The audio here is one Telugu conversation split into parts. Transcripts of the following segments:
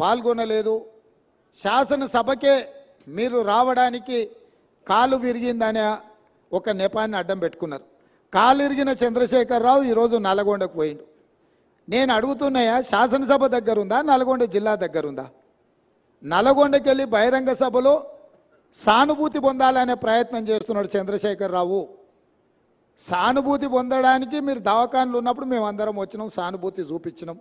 పాల్గొనలేదు. శాసనసభకే మీరు రావడానికి కాలు విరిగిందనే ఒక నెపాన్ని అడ్డం పెట్టుకున్నారు. కాలు విరిగిన చంద్రశేఖరరావు ఈరోజు నల్గొండకు పోయిండు. నేను అడుగుతున్నాయా శాసనసభ దగ్గరుందా నల్గొండ జిల్లా దగ్గరుందా? నల్గొండకి వెళ్ళి బహిరంగ సభలో సానుభూతి పొందాలనే ప్రయత్నం చేస్తున్నాడు చంద్రశేఖరరావు. సానుభూతి పొందడానికి మీరు దవాఖాన్లు ఉన్నప్పుడు మేమందరం వచ్చినాం సానుభూతి చూపించినాం.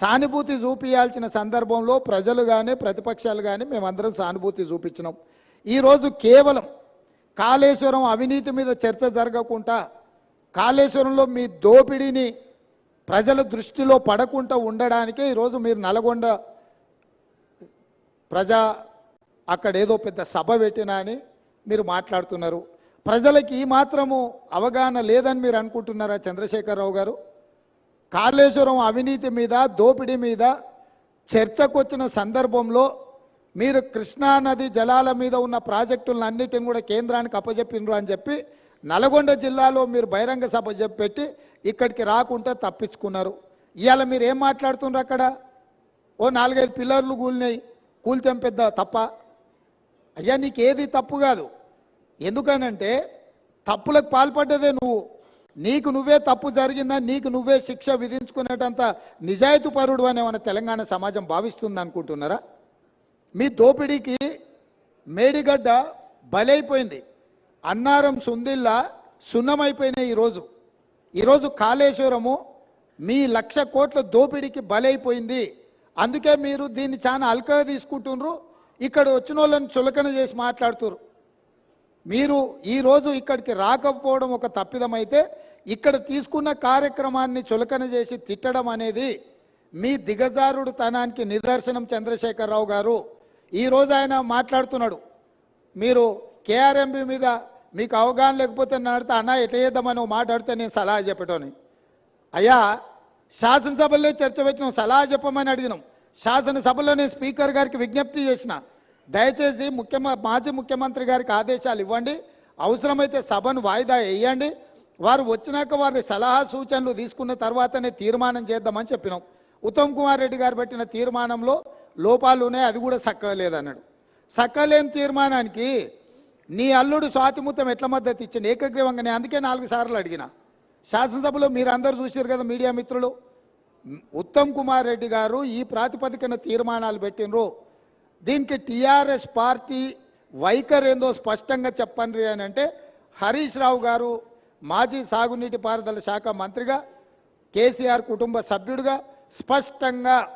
సానుభూతి చూపించాల్సిన సందర్భంలో ప్రజలు కానీ ప్రతిపక్షాలు కానీ మేమందరం సానుభూతి చూపించినాం. ఈరోజు కేవలం కాళేశ్వరం అవినీతి మీద చర్చ జరగకుండా కాళేశ్వరంలో మీ దోపిడీని ప్రజల దృష్టిలో పడకుండా ఉండడానికే ఈరోజు మీరు నల్గొండ ప్రజా అక్కడ ఏదో పెద్ద సభ పెట్టినా అని మీరు మాట్లాడుతున్నారు. ప్రజలకి ఈ మాత్రము అవగాహన లేదని మీరు అనుకుంటున్నారా చంద్రశేఖరరావు గారు? కాళేశ్వరం అవినీతి మీద దోపిడీ మీద చర్చకు వచ్చిన సందర్భంలో మీరు కృష్ణా నది జలాల మీద ఉన్న ప్రాజెక్టులన్నిటిని కూడా కేంద్రానికి అప్పజెప్పిండ్రు అని చెప్పి నల్గొండ జిల్లాలో మీరు బహిరంగ సభ చెప్పి పెట్టి ఇక్కడికి రాకుండా తప్పించుకున్నారు. ఇవాళ మీరు ఏం మాట్లాడుతున్నారు అక్కడ? ఓ నాలుగైదు పిల్లర్లు కూలినాయి. కూలితే పెద్ద తప్ప? అయ్యా నీకేది తప్పు కాదు. ఎందుకనంటే తప్పులకు పాల్పడ్డదే నువ్వు. నీకు నువ్వే తప్పు జరిగిందా? నీకు నువ్వే శిక్ష విధించుకునేటంత నిజాయితీ పరుడు అని మన తెలంగాణ సమాజం భావిస్తుంది అనుకుంటున్నారా? మీ దోపిడీకి మేడిగడ్డ బలైపోయింది. అన్నారం సుందిల్లా సున్నమైపోయినాయి ఈరోజు. ఈరోజు కాళేశ్వరము మీ లక్ష కోట్ల దోపిడీకి బలైపోయింది. అందుకే మీరు దీన్ని చాలా అల్కగా తీసుకుంటున్నారు ఇక్కడ వచ్చిన వాళ్ళని చులకన చేసి మాట్లాడుతున్నారు మీరు ఈరోజు ఇక్కడికి రాకపోవడం ఒక తప్పిదమైతే ఇక్కడ తీసుకున్న కార్యక్రమాన్ని చులకన చేసి తిట్టడం అనేది మీ దిగజారుడు తనానికి నిదర్శనం చంద్రశేఖరరావు గారు. ఈరోజు ఆయన మాట్లాడుతున్నాడు. మీరు కేఆర్ఎంబి మీద మీకు అవగాహన లేకపోతే నడితే అన్న ఎట్లా చేద్దామని మాట్లాడితే నేను సలహా చెప్పటోని. అయ్యా శాసనసభలో చర్చ పెట్టినాం సలహా చెప్పమని అడిగినాం. శాసనసభలో నేను స్పీకర్ గారికి విజ్ఞప్తి చేసిన దయచేసి ముఖ్యమ మాజీ ముఖ్యమంత్రి గారికి ఆదేశాలు ఇవ్వండి. అవసరమైతే సభను వాయిదా వేయండి. వారు వచ్చినాక వారి సలహా సూచనలు తీసుకున్న తర్వాతనే తీర్మానం చేద్దామని చెప్పినాం. ఉత్తమ్ కుమార్ రెడ్డి గారు పెట్టిన తీర్మానంలో లోపాలు ఉన్నాయి అది కూడా సక్కలేదన్నాడు. సక్కలేని తీర్మానానికి నీ అల్లుడు స్వాతిముత్తం ఎట్ల మద్దతు ఇచ్చింది ఏకగ్రీవంగా నేను అందుకే నాలుగు సార్లు అడిగిన. శాసనసభలో మీరు అందరూ చూశారు కదా మీడియా మిత్రులు. ఉత్తమ్ కుమార్ రెడ్డి గారు ఈ ప్రాతిపదికన తీర్మానాలు పెట్టినరు దీనికి టీఆర్ఎస్ పార్టీ వైఖరి ఏందో స్పష్టంగా చెప్పండి అని అంటే హరీష్ రావు గారు మాజీ సాగునీటి పారుదల శాఖ మంత్రిగా కేసీఆర్ కుటుంబ సభ్యుడిగా స్పష్టంగా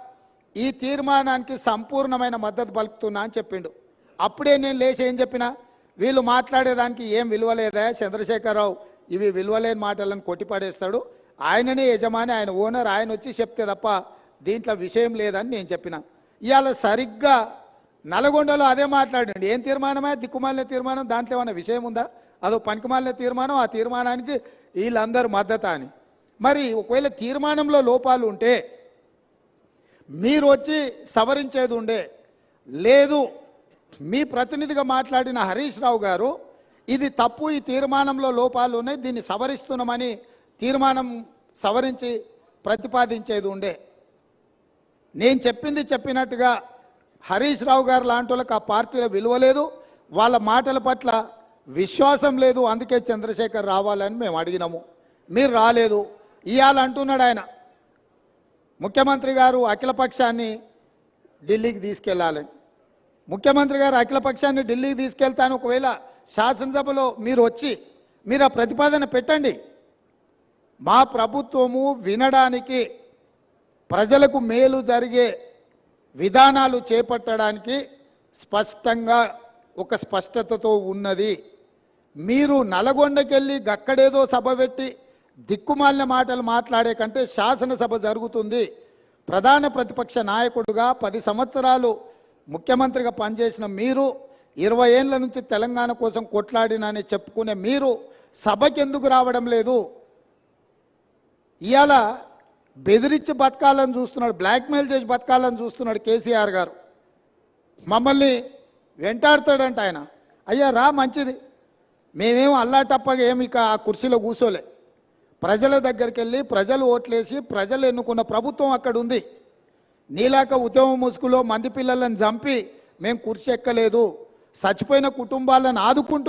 ఈ తీర్మానానికి సంపూర్ణమైన మద్దతు పలుకుతున్నా అని చెప్పిండు. అప్పుడే నేను లేచి ఏం చెప్పినా? వీళ్ళు మాట్లాడేదానికి ఏం విలువలేదా చంద్రశేఖరరావు? ఇవి విలువలేని మాటలను కొట్టిపడేస్తాడు. ఆయననే యజమాని ఆయన ఓనర్ ఆయన వచ్చి చెప్తే తప్ప దీంట్లో విషయం లేదని నేను చెప్పిన. ఇవాళ సరిగ్గా నల్గొండలో అదే మాట్లాడండి. ఏం తీర్మానమే? దిక్కుమాలిన తీర్మానం? దాంట్లో ఏమైనా విషయం ఉందా? అదో పనికిమాలిన తీర్మానం ఆ తీర్మానానికి వీళ్ళందరూ మద్దతు అని. మరి ఒకవేళ తీర్మానంలో లోపాలు ఉంటే మీరు వచ్చి సవరించేది ఉండే. లేదు మీ ప్రతినిధిగా మాట్లాడిన హరీష్ రావు గారు ఇది తప్పు ఈ తీర్మానంలో లోపాలు ఉన్నాయి దీన్ని సవరిస్తున్నామని తీర్మానం సవరించి ప్రతిపాదించేది ఉండే. నేను చెప్పింది చెప్పినట్టుగా హరీష్ రావు గారు లాంటి వాళ్ళకి ఆ పార్టీలో విలువ లేదు వాళ్ళ మాటల పట్ల విశ్వాసం లేదు అందుకే చంద్రశేఖర్ రావాలని మేము అడిగినాము. మీరు రాలేదు ఇవ్వాలంటున్నాడు అంటున్నాడు ఆయన. ముఖ్యమంత్రి గారు అఖిలపక్షాన్ని ఢిల్లీకి తీసుకెళ్ళాలని ముఖ్యమంత్రి గారు అఖిలపక్షాన్ని ఢిల్లీకి తీసుకెళ్తాను ఒకవేళ శాసనసభలో మీరు వచ్చి మీరు ఆ ప్రతిపాదన పెట్టండి. మా ప్రభుత్వము వినడానికి ప్రజలకు మేలు జరిగే విధానాలు చేపట్టడానికి స్పష్టంగా ఒక స్పష్టతతో ఉన్నది. మీరు నల్గొండకెళ్ళి గక్కడేదో సభ పెట్టి దిక్కుమాలిన మాటలు మాట్లాడే కంటే శాసనసభ జరుగుతుంది. ప్రధాన ప్రతిపక్ష నాయకుడుగా పది సంవత్సరాలు ముఖ్యమంత్రిగా పనిచేసిన మీరు ఇరవై ఏళ్ళ నుంచి తెలంగాణ కోసం కొట్లాడినని చెప్పుకునే మీరు సభకి ఎందుకు రావడం లేదు? ఇవాళ బెదిరించి బతకాలని చూస్తున్నాడు బ్లాక్మెయిల్ చేసి బతకాలని చూస్తున్నాడు కేసీఆర్ గారు. మమ్మల్ని వెంటాడుతాడంట ఆయన. అయ్యా రా మంచిది. మేమేం అల్లాటప్పగా ఏమి ఇక ఆ కుర్చీలో కూర్చోలే ప్రజల దగ్గరికి వెళ్ళి ప్రజలు ఓట్లేసి ప్రజలు ఎన్నుకున్న ప్రభుత్వం అక్కడ ఉంది నీలాక ఉద్యమ ముసుగులో మంది పిల్లలను చంపి మేము కుర్చీ ఎక్కలేదు. చచ్చిపోయిన కుటుంబాలను ఆదుకుంటూ